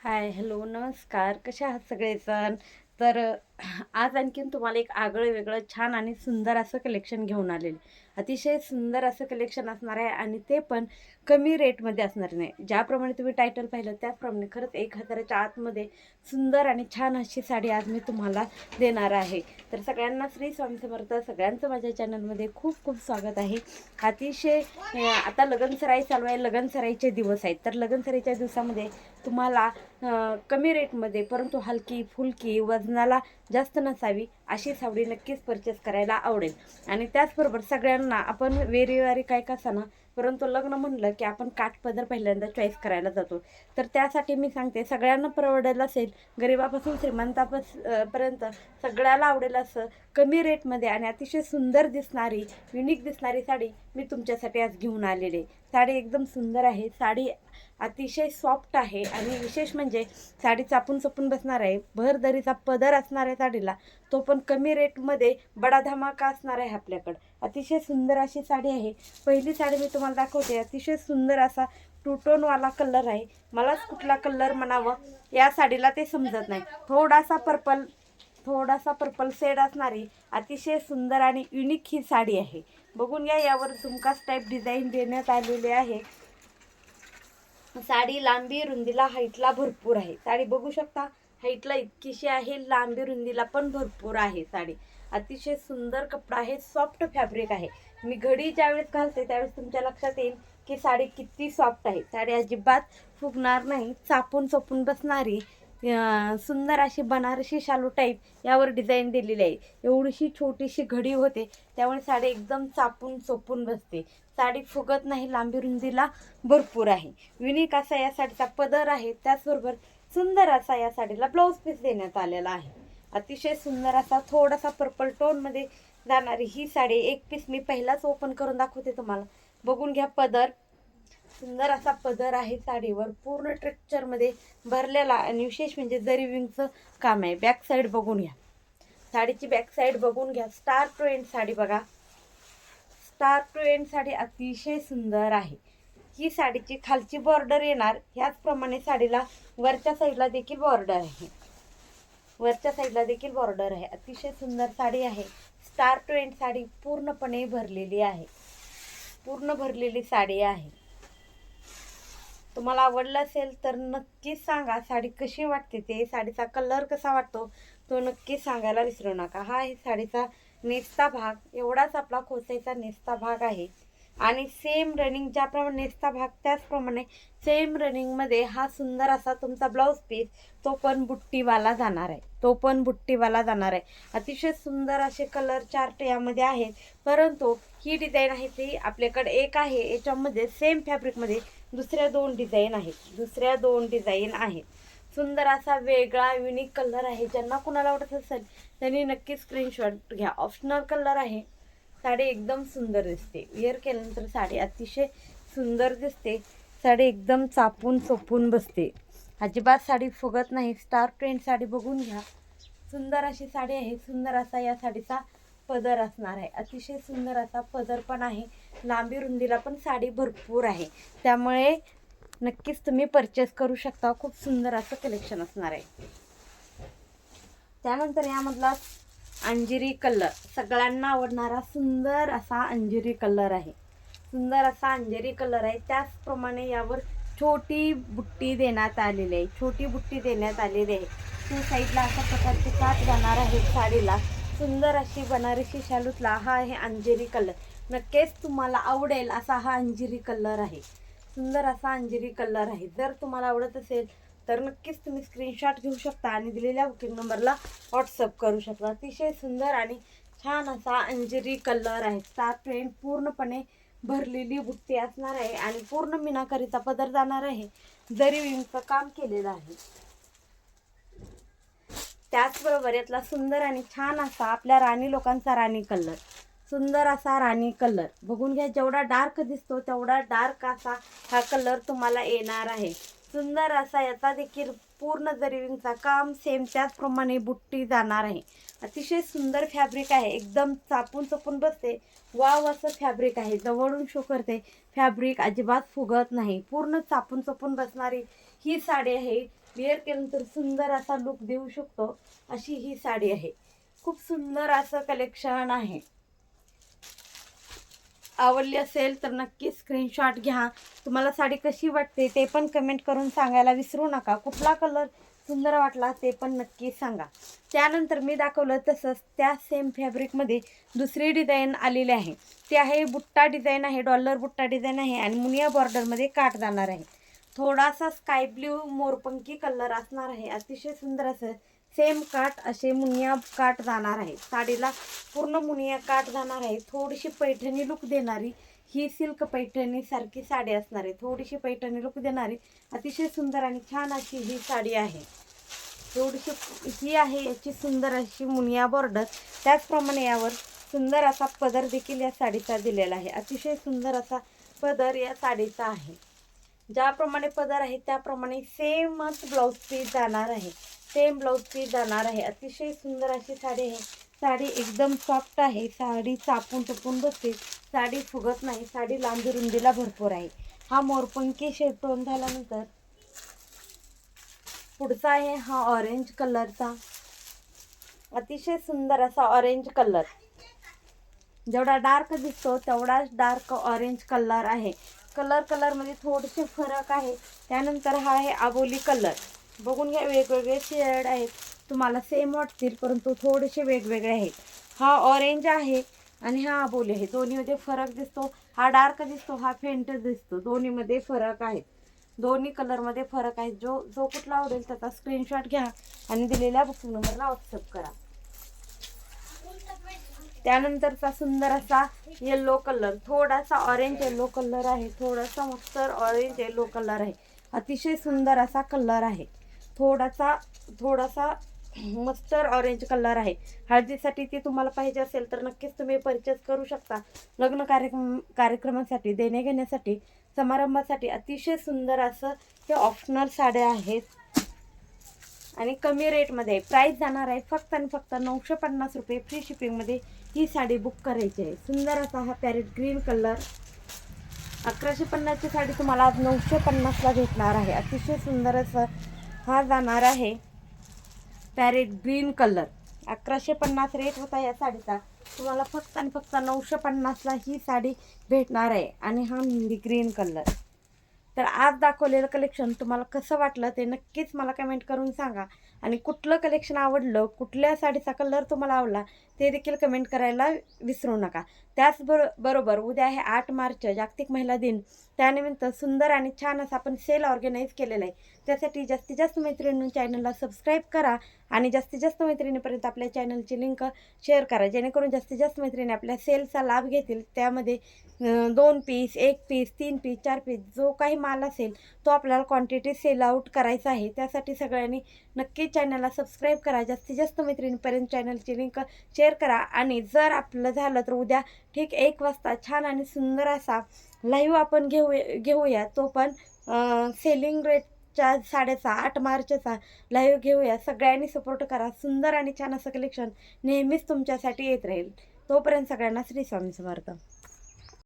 Hi hello नमस्कार. कसे आहात सगळेजण? तर आज आणखीन तुम्हाला एक आगळं वेगळं छान आणि सुंदर असं कलेक्शन घेऊन आलेले. अतिशय सुंदर असं कलेक्शन असणार आहे आणि ते पण कमी रेटमध्ये असणार नाही. ज्याप्रमाणे तुम्ही टायटल पाहिलं त्याचप्रमाणे खरंच एक हजाराच्या आतमध्ये सुंदर आणि छान अशी साडी आज मी तुम्हाला देणार आहे. तर सगळ्यांना श्री स्वामी समर्थ सगळ्यांचं माझ्या चॅनलमध्ये खूप खूप स्वागत आहे. अतिशय आता आता लगनसराई चालू आहे. लगनसराईचे दिवस आहेत. तर लगनसराईच्या दिवसामध्ये तुम्हाला कमी रेटमध्ये परंतु हलकी फुलकी वजनाला जास्त नसावी. अशी सावडी नक्कीच परचेस करायला आवडेल. आणि त्याचबरोबर सगळ्यांना आपण वेरीवारी काय ना परंतु लग्न म्हणलं की आपण काठपदर पहिल्यांदा चॉईस करायला जातो. तर त्यासाठी मी सांगते सगळ्यांना परवडेल असेल गरिबापासून श्रीमंतापास पर्यंत सगळ्याला आवडेल असं कमी रेटमध्ये आणि अतिशय सुंदर दिसणारी युनिक दिसणारी साडी मी तुमच्यासाठी आज घेऊन आलेली आहे. साडी एकदम सुंदर आहे साडी अतिशय सॉफ्ट आहे आणि विशेष म्हणजे साडी चापून चपून बसणार आहे भरदरीचा पदर असणार आहे साडीला. तो पण कमी रेटमध्ये बडा धमाका असणार आहे आपल्याकडं. अतिशय सुंदर अशी साडी आहे. पहिली साडी मी तुम्हाला दाखवते. अतिशय सुंदर असा टूटोनवाला कलर आहे. मलाच कुठला कलर म्हणावं या साडीला ते समजत नाही. थोडासा पर्पल थोडासा पर्पल शेड असणारी अतिशय सुंदर आणि युनिक ही साडी आहे. बघून घ्या यावर झुमकास टाईप डिझाईन देण्यात आलेली आहे. साडी लांबी रुंदीला हाईटला भरपूर आहे. साडी बघू शकता? हाईटला इतकीशी आहे लांबी रुंदीला पण भरपूर आहे साडी. अतिशय सुंदर कपडा आहे सॉफ्ट फॅब्रिक आहे. मी घडी ज्यावेळेस घालते त्यावेळेस तुमच्या लक्षात येईल की साडी किती सॉफ्ट आहे. साडी अजिबात फुगणार नाही चापून चोपून बसणारी सुंदर अशी बनारसी शालू टाईप यावर डिझाईन दिलेली आहे. एवढीशी छोटीशी घडी होते त्यामुळे साडी एकदम चापून चोपून बसते. साडी फुगत नाही लांबी रुंदीला भरपूर आहे. युनिक असा या साडीचा पदर आहे त्याचबरोबर सुंदर असा या साडीला ब्लाऊज पीस देण्यात आलेला आहे. अतिशय सुंदर असा थोडासा पर्पल टोनमध्ये जाणारी ही साडी एक पीस मी पहिलाच ओपन करून दाखवते तुम्हाला. बघून घ्या पदर. सुंदर असा पदर आहे साडीवर. पूर्ण टेक्स्चरमध्ये भरलेला आणि विशेष म्हणजे जरी विंगचं काम आहे. बॅक साईड बघून घ्या. साडीची बॅक साईड बघून घ्या. स्टार टू एंड साडी बघा. स्टार टू एंड साडी अतिशय सुंदर आहे. ही साडीची खालची बॉर्डर येणार ह्याचप्रमाणे साडीला वरच्या साईडला देखील बॉर्डर आहे. वरच्या साईडला देखील बॉर्डर आहे. अतिशय सुंदर साडी आहे. स्टार ट्वेंट साडी पूर्णपणे भरलेली आहे. पूर्ण भरलेली साडी आहे. तुम्हाला आवडलं असेल तर नक्कीच सांगा साडी कशी वाटते ते साडीचा कलर कसा वाटतो तो नक्की सांगायला विसरू नका. हा आहे साडीचा नेसता भाग. एवढाच आपला खोसायचा नेसता भाग आहे. आणि सेम रनिंग ज्याप्रमाणे नेसता भाग त्याचप्रमाणे सेम रनिंगमध्ये हा सुंदर असा तुमचा ब्लाऊज पीस तो पण बुट्टीवाला जाणार आहे. तो पण बुट्टीवाला जाणार आहे. अतिशय सुंदर असे कलर चार्ट यामध्ये आहेत. परंतु ही डिझाईन आहे ती आपल्याकडे एक आहे. याच्यामध्ये सेम फॅब्रिकमध्ये दुसऱ्या दोन डिझाईन आहेत. दुसऱ्या दोन डिझाईन आहेत. सुंदर असा वेगळा युनिक कलर आहे. ज्यांना कुणाला आवडत असेल त्यांनी नक्की स्क्रीनशॉट घ्या. ऑप्शनल कलर आहे. साडी एकदम सुंदर दिसते. वेअर केल्यानंतर साडी अतिशय सुंदर दिसते. साडी एकदम चापून चोपून बसते. अजिबात साडी फुगत नाही. स्टार प्रिंट साडी बघून घ्या. सुंदर अशी साडी आहे. सुंदर असा या साडीचा पदर असणार आहे. अतिशय सुंदर असा पदर पण आहे. लांबी रुंदीला पण साडी भरपूर आहे. त्यामुळे नक्कीच तुम्ही परचेस करू शकता. खूप सुंदर असं कलेक्शन असणार आहे. त्यानंतर यामधला अंजिरी कलर सगळ्यांना आवडणारा सुंदर असा अंजिरी कलर आहे. सुंदर असा अंजेरी कलर आहे. त्याचप्रमाणे यावर छोटी बुट्टी देण्यात आलेली आहे. छोटी बुट्टी देण्यात आलेली आहे. त्या साईडला अशा प्रकारचे काच जाणार आहेत साडीला. सुंदर अशी बनारसी शालूतला हा आहे अंजेरी कलर. नक्कीच तुम्हाला आवडेल असा हा अंजिरी कलर आहे. सुंदर असा अंजिरी कलर आहे. जर तुम्हाला आवडत असेल तर नक्कीच तुम्ही स्क्रीनशॉट घेऊ शकता आणि दिलेल्या बुकिंग नंबरला व्हॉट्सअप करू शकता. अतिशय सुंदर आणि छान असा अंजरी कलर आहे. स्टार प्रिंट पूर्णपणे भरलेली बुट्टी असणार आहे आणि पूर्ण मीनाकरीचा पदर जाणार आहे. जरी विंगचं काम केलेलं आहे. त्याचबरोबर यातला सुंदर आणि छान असा आपल्या राणी लोकांचा राणी कलर सुंदर असा राणी कलर बघून घ्या जेवढा डार्क दिसतो तेवढा डार्क असा हा कलर तुम्हाला येणार आहे. सुंदर असा याचा देखील पूर्ण जरिविंगचा काम सेम त्याचप्रमाणे बुट्टी जाणार आहे. अतिशय सुंदर फॅब्रिक आहे. एकदम चापून चपून बसते. वाव असं फॅब्रिक आहे. जवळून शो करते. फॅब्रिक अजिबात फुगत नाही. पूर्ण चापून चपून बसणारी ही साडी आहे. वेअर केल्यानंतर सुंदर असा लुक देऊ शकतो. अशी ही साडी आहे. खूप सुंदर असं कलेक्शन आहे. आवडली असेल तर नक्की स्क्रीनशॉट घ्या. तुम्हाला साडी कशी वाटते ते पण कमेंट करून सांगायला विसरू नका. कुठला कलर सुंदर वाटला ते पण नक्की सांगा. त्यानंतर मी दाखवलं तसंच त्या सेम फॅब्रिकमध्ये दुसरी डिझाईन आलेली आहे. ते आहे बुट्टा डिझाईन आहे डॉलर बुट्टा डिझाईन आहे आणि मुनिया बॉर्डरमध्ये काट जाणार आहे. थोडासा स्काय ब्ल्यू मोरपंकी कलर असणार आहे. अतिशय सुंदर असं सेम काट असे मुनिया काट जाणार आहे. साडीला पूर्ण मुनिया काट जाणार आहे. थोडीशी पैठणी लुक देणारी ही सिल्क पैठणी सारखी साडी असणार आहे. थोडीशी पैठणी लुक देणारी अतिशय सुंदर आणि छान अशी ही साडी आहे. थोडीशी ही आहे याची सुंदर अशी मुनिया बॉर्डर त्याचप्रमाणे यावर सुंदर असा पदर देखील या साडीचा दिलेला आहे. अतिशय सुंदर असा पदर या साडीचा आहे. ज्याप्रमाणे पदर आहे त्याप्रमाणे सेमच ब्लाऊज पीस जाणार आहे. सेम ब्लाऊज पीस जाणार आहे. अतिशय सुंदर अशी साडी आहे. साडी एकदम सॉफ्ट आहे. साडी चापून चपून बसते. साडी फुगत नाही. साडी लांबी रुंदीला भरपूर आहे. हा मोरपंखी शेटोन झाल्यानंतर पुढचा आहे हा ऑरेंज कलरचा अतिशय सुंदर असा ऑरेंज कलर जेवढा डार्क दिसतो तेवढाच डार्क ऑरेंज कलर आहे. कलर कलरमध्ये थोडेसे फरक आहे. त्यानंतर हा आहे आबोली कलर. बघून घ्या वेगवेगळे शेड आहेत. तुम्हाला सेम वाटतील परंतु थोडेसे वेगवेगळे आहेत. हा ऑरेंज आहे आणि हा आबोली आहे. दोन्हीमध्ये फरक दिसतो. हा डार्क दिसतो हा फेंट दिसतो. दोन्हीमध्ये फरक आहे दोन्ही कलरमध्ये फरक आहे जो जो कुठला आवडेल त्याचा स्क्रीनशॉट घ्या आणि दिलेल्या बुकिंग नंबरला व्हॉट्सअप करा. त्यानंतरचा सुंदर असा येल्लो कलर थोडासा ऑरेंज येल्लो कलर आहे. थोडासा मस्तर ऑरेंज येल्लो कलर आहे. अतिशय सुंदर असा कलर आहे. थोडासा थोडासा मस्टर ऑरेंज कलर आहे. हळदीसाठी ती तुम्हाला पाहिजे असेल तर नक्कीच तुम्ही परचेस करू शकता. लग्न कार्यक्रम कार्यक्रमासाठी देणे घेण्यासाठी समारंभासाठी अतिशय सुंदर असं हे ऑप्शनल साड्या आहेत. आणि कमी रेटमध्ये प्राईस जाणार आहे फक्त आणि फक्त नऊशे पन्नास रुपये. फ्री शिपिंगमध्ये ही साडी बुक करायची आहे. सुंदर असा हा पॅरेट ग्रीन कलर अकराशे पन्नासची साडी तुम्हाला आज नऊशे पन्नासला भेटणार आहे. अतिशय सुंदर असं हा जाणार आहे पॅरेट ग्रीन कलर अकराशे पन्नास रेट होता या साडीचा. तुम्हाला फक्त आणि फक्त नऊशे पन्नासला ही साडी भेटणार आहे. आणि हा मेहंदी ग्रीन कलर तर आज दाखवलेलं कलेक्शन तुम्हाला कसं वाटलं ते नक्कीच मला कमेंट करून सांगा. आणि कुठलं कलेक्शन आवडलं कुठल्या साडीचा कलर तुम्हाला आवडला ते देखील कमेंट करायला विसरू नका. त्याचबरो बरोबर उद्या आहे आठ मार्च जागतिक महिला दिन. त्यानिमित्त सुंदर आणि छान असं आपण सेल ऑर्गनाईज केलेलं आहे. त्यासाठी जास्तीत जास्त मैत्रिणी चॅनलला सबस्क्राईब करा आणि जास्तीत जास्त मैत्रिणीपर्यंत आपल्या चॅनलची लिंक शेअर करा. जेणेकरून जास्तीत जास्त मैत्रिणी आपल्या सेलचा लाभ घेतील. त्यामध्ये दोन पीस एक पीस तीन पीस चार पीस जो काही माल असेल तो आपल्याला क्वांटिटी सेल आउट करायचा आहे. त्यासाठी सगळ्यांनी नक्की चॅनलला सबस्क्राईब करा. जास्तीत जास्त मैत्रिणीपर्यंत चॅनलची लिंक शेअर करा. आणि जर आपलं झालं तर उद्या ठीक एक वाजता छान आणि सुंदर असा लाईव्ह आपण घेऊ घेऊया. तो पण सेलिंग रेटच्या साडेचा आठ मार्चचा लाईव्ह घेऊया. सगळ्यांनी सपोर्ट करा. सुंदर आणि छान असं कलेक्शन नेहमीच तुमच्यासाठी येत राहील. तोपर्यंत सगळ्यांना श्री स्वामी समर्थ.